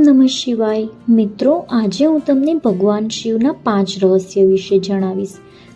નમઃ શિવાય. મિત્રો, આજે હું તમને ભગવાન શિવના પાંચ રહસ્ય વિશે જણાવીશ.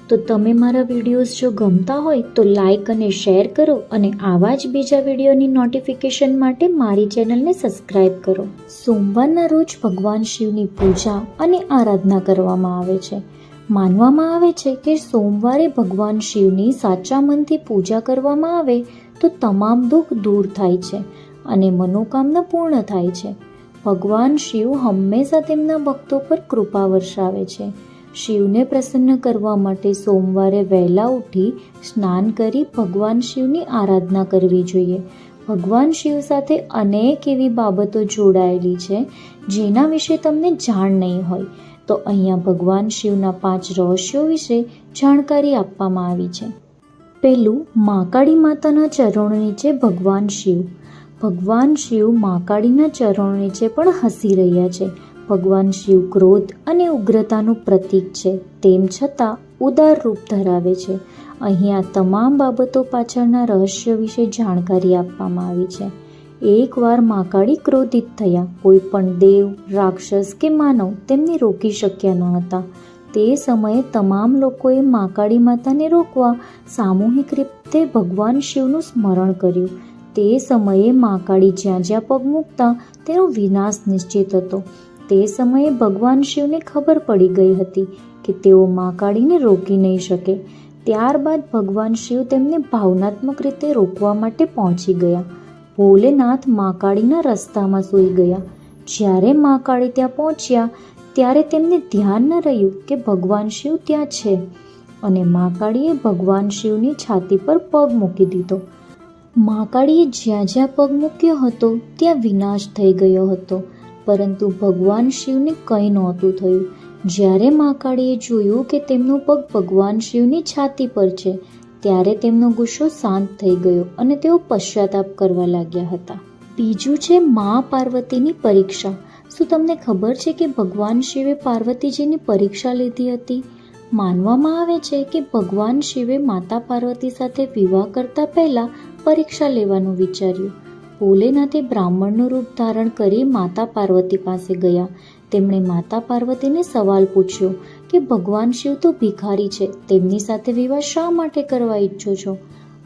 તો તમે મારા વિડીયોઝ જો ગમતા હોય, તો લાઈક અને શેર કરો અને આવા જ બીજા વિડીયોની નોટિફિકેશન માટે મારી ચેનલને સબસ્ક્રાઈબ કરો. સોમવારના રોજ ભગવાન શિવની પૂજા અને આરાધના કરવામાં આવે છે. માનવામાં આવે છે કે સોમવારે ભગવાન શિવની સાચા મનથી પૂજા કરવામાં આવે તો તમામ દુઃખ દૂર થાય છે અને મનોકામના પૂર્ણ થાય છે. ભગવાન શિવ હંમેશા તેમના ભક્તો પર કૃપા વર્ષાવે છે. શિવને પ્રસન્ન કરવા માટે સોમવારે વહેલા ઉઠી સ્નાન કરી ભગવાન શિવની આરાધના કરવી જોઈએ. ભગવાન શિવ સાથે અનેક એવી બાબતો જોડાયેલી છે, જેના વિશે તમને જાણ નહીં હોય. તો અહીંયા ભગવાન શિવના પાંચ રહસ્યો વિશે જાણકારી આપવામાં આવી છે. પહેલું મહાકાળી માતાના ચરણો નીચે ભગવાન શિવ. ભગવાન શિવ મા કાળીના ચરણો નીચે પણ હસી રહ્યા છે. ભગવાન શિવ ક્રોધ અને ઉગ્રતાનું પ્રતીક છે. તેમ છતાં ઉદાર રૂપ ધરાવે છે. અહીં આ તમામ બાબતો પાછળના રહસ્ય વિશે જાણકારી આપવામાં આવી છે. એકવાર માકાળી ક્રોધિત થયા, કોઈ પણ દેવ, રાક્ષસ કે માનવ તેમને રોકી શક્યા ન હતા. તે સમયે તમામ લોકોએ માકાળી માતાને રોકવા સામૂહિક રીતે ભગવાન શિવનું સ્મરણ કર્યું. તે સમયે મહાકાળી જ્યાં જ્યાં પગ મૂકતા, તેનો વિનાશ નિશ્ચિત હતો. તે સમયે ભગવાન શિવને ખબર પડી ગઈ હતી કે તેઓ મહાકાળીને રોકી નહીં શકે. ત્યારબાદ ભગવાન શિવ તેમને ભાવનાત્મક રીતે રોકવા માટે પહોંચી ગયા. ભોલેનાથ મહાકાળીના રસ્તામાં સૂઈ ગયા. જ્યારે મહાકાળી ત્યાં પહોંચ્યા, ત્યારે તેમને ધ્યાન ન રહ્યું કે ભગવાન શિવ ત્યાં છે. અને મહાકાળીએ ભગવાન શિવની છાતી પર પગ મૂકી દીધો. મહાકાળીએ જ્યાં જ્યાં પગ મૂક્યો હતો, ત્યાં વિનાશ થઈ ગયો હતો. પરંતુ ભગવાન શિવને કંઈ નહોતું થયું. જ્યારે મહાકાળીએ જોયું કે તેમનો પગ ભગવાન શિવની છાતી પર છે, ત્યારે તેમનો ગુસ્સો શાંત થઈ ગયો અને તેઓ પશ્ચાતાપ કરવા લાગ્યા હતા. બીજું છે મા પાર્વતીની પરીક્ષા. શું તમને ખબર છે કે ભગવાન શિવે પાર્વતીજીની પરીક્ષા લીધી હતી? માનવામાં આવે છે કે ભગવાન શિવે માતા પાર્વતી સાથે વિવાહ કરતા પહેલા પરીક્ષા લેવાનું વિચાર્યું. ભોલેનાથે બ્રાહ્મણનું રૂપ ધારણ કરી માતા પાર્વતી પાસે ગયા. તેમણે માતા પાર્વતીને સવાલ પૂછ્યો કે, ભગવાન શિવ તો ભિખારી છે, તેમની સાથે વિવાહ શા માટે કરવા ઈચ્છો છો?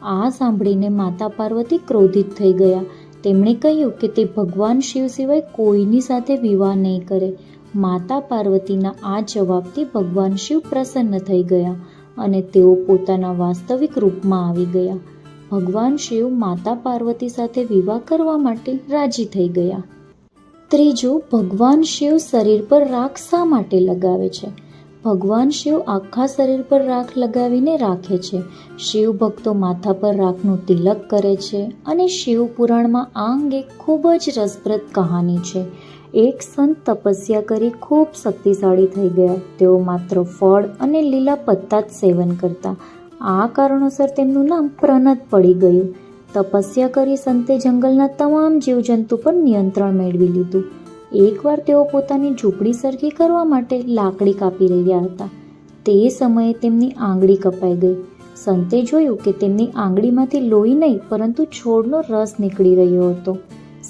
આ સાંભળીને માતા પાર્વતી ક્રોધિત થઈ ગયા. તેમણે કહ્યું કે, તે ભગવાન શિવ સિવાય કોઈની સાથે વિવાહ નહીં કરે. માતા પાર્વતીના આ જવાબથી ભગવાન શિવ પ્રસન્ન થઈ ગયા અને તેઓ પોતાના વાસ્તવિક રૂપમાં આવી ગયા. ભગવાન શિવ માતા પાર્વતી સાથે વિવાહ કરવા માટે રાજી થઈ ગયા. ત્રીજું, ભગવાન શિવ શરીર પર રાખ શા માટે લગાવે છે? ભગવાન શિવ આખા શરીર પર રાખ લગાવીને રાખે છે. શિવ ભક્તો માથા પર રાખનું તિલક કરે છે અને શિવ પુરાણમાં આ અંગે ખૂબ જ રસપ્રદ કહાની છે. એક સંત તપસ્યા કરી ખૂબ શક્તિશાળી થઈ ગયા. તેઓ માત્ર ફળ અને લીલા પત્તા જ સેવન કરતા. આ કારણોસર તેમનું નામ પ્રનત પડી ગયું. તપસ્યા કરી સંતે જંગલના તમામ જીવજંતુ પર નિયંત્રણ મેળવી લીધું. એકવાર તેઓ પોતાની ઝૂંપડી સરખી કરવા માટે લાકડી કાપી રહ્યા હતા. તે સમયે તેમની આંગળી કપાઈ ગઈ. સંતે જોયું કે તેમની આંગળીમાંથી લોહી નહીં, પરંતુ છોડનો રસ નીકળી રહ્યો હતો.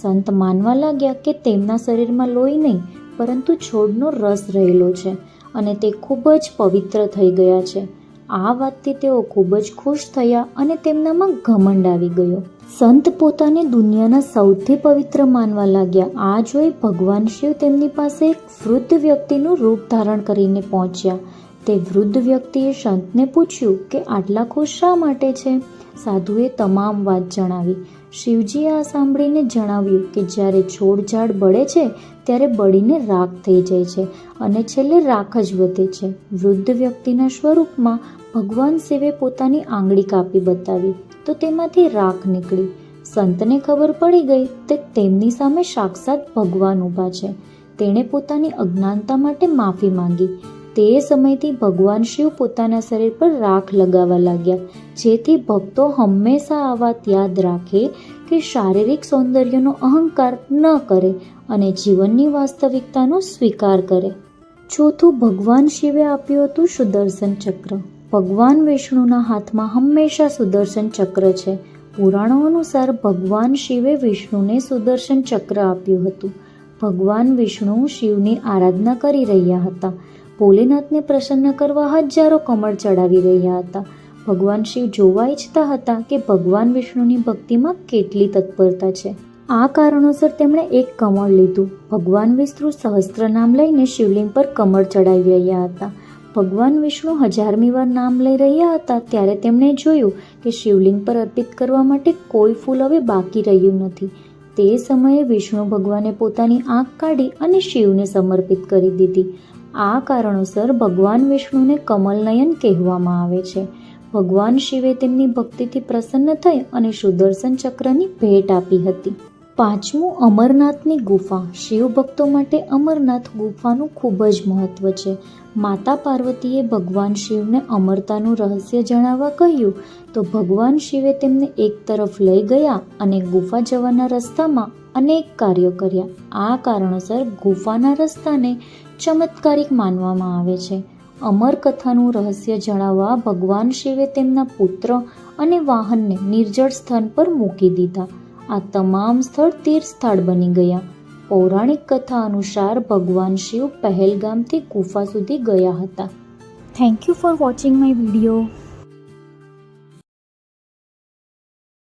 સંત માનવા લાગ્યા કે તેમના શરીરમાં લોહી નહીં, પરંતુ છોડનો રસ રહેલો છે અને તે ખૂબ જ પવિત્ર થઈ ગયા છે. આ વાતથી તેઓ ખૂબ જ ખુશ થયા અને તેમનામાં ઘમંડ આવી ગયો. સંત પોતાને દુનિયાના સૌથી પવિત્ર માનવા લાગ્યા. આ જોઈ ભગવાન શિવ તેમની પાસે એક વૃદ્ધ વ્યક્તિનું રૂપ ધારણ કરીને પહોંચ્યા. તે વૃદ્ધ વ્યક્તિએ સંતને પૂછ્યું કે આટલા ખુશ શા માટે છે? સાધુએ તમામ વાત જણાવી. શિવજીએ આ સાંભળીને જણાવ્યું કે જ્યારે છોડ ઝાડ બળે છે, ત્યારે બળીને રાખ થઈ જાય છે અને છેલ્લે રાખ જ વધે છે. વૃદ્ધ વ્યક્તિના સ્વરૂપમાં ભગવાન શિવે પોતાની આંગળી કાપી બતાવી, તો તેમાંથી રાખ નીકળી. સંતને ખબર પડી ગઈ તે તેમની સામે સાક્ષાત ભગવાન ઊભા છે. તેણે પોતાની અજ્ઞાનતા માટે માફી માંગી. તે સમયથી ભગવાન શિવ પોતાના શરીર પર રાખ લગાવવા લાગ્યા, જેથી ભક્તો હંમેશા આ વાત યાદ રાખે કે શારીરિક સૌંદર્યનો અહંકાર ન કરે અને જીવનની વાસ્તવિકતાનો સ્વીકાર કરે. ચોથું, ભગવાન શિવે આપ્યું હતું સુદર્શન ચક્ર. ભગવાન વિષ્ણુના હાથમાં હંમેશા સુદર્શન ચક્ર છે. પુરાણો અનુસાર ભગવાન શિવે વિષ્ણુને સુદર્શન ચક્ર આપ્યું હતું. ભગવાન વિષ્ણુ શિવની આરાધના કરી રહ્યા હતા. ભોલેનાથને પ્રસન્ન કરવા હજારો કમળ ચડાવી રહ્યા હતા. ભગવાન શિવ જોવા ઈચ્છતા હતા કે ભગવાન વિષ્ણુની ભક્તિમાં કેટલી તત્પરતા છે. આ કારણોસર તેમણે એક કમળ લીધું. ભગવાન વિષ્ણુ સહસ્ત્ર નામ લઈને શિવલિંગ પર કમળ ચડાવી રહ્યા હતા. ભગવાન વિષ્ણુ હજારમી વાર નામ લઈ રહ્યા હતા ત્યારે તેમણે જોયું કે શિવલિંગ પર અર્પિત કરવા માટે કોઈ ફૂલ હવે બાકી રહ્યું નથી. તે સમયે વિષ્ણુ ભગવાને પોતાની આંખ કાઢી અને શિવને સમર્પિત કરી દીધી. આ કારણોસર ભગવાન વિષ્ણુને કમલનયન કહેવામાં આવે છે. ભગવાન શિવે તેમની ભક્તિથી પ્રસન્ન થઈ અને સુદર્શન ચક્રની ભેટ આપી હતી. પાંચમું, અમરનાથની ગુફા. શિવ ભક્તો માટે અમરનાથ ગુફાનું ખૂબ જ મહત્ત્વ છે. માતા પાર્વતીએ ભગવાન શિવને અમરતાનું રહસ્ય જણાવવા કહ્યું, તો ભગવાન શિવે તેમને એક તરફ લઈ ગયા અને ગુફા જવાના રસ્તામાં અનેક કાર્યો કર્યા. આ કારણોસર ગુફાના રસ્તાને ચમત્કારિક માનવામાં આવે છે. અમર કથાનું રહસ્ય જણાવવા ભગવાન શિવે તેમના પુત્ર અને વાહનને નિર્જળ સ્થાન પર મૂકી દીધા. આ તમામ સ્થળ તીર્થ સ્થળ બની ગયા. પૌરાણિક કથા અનુસાર ભગવાન શિવ પહેલગામથી ગુફા સુધી ગયા હતા. Thank you for watching my video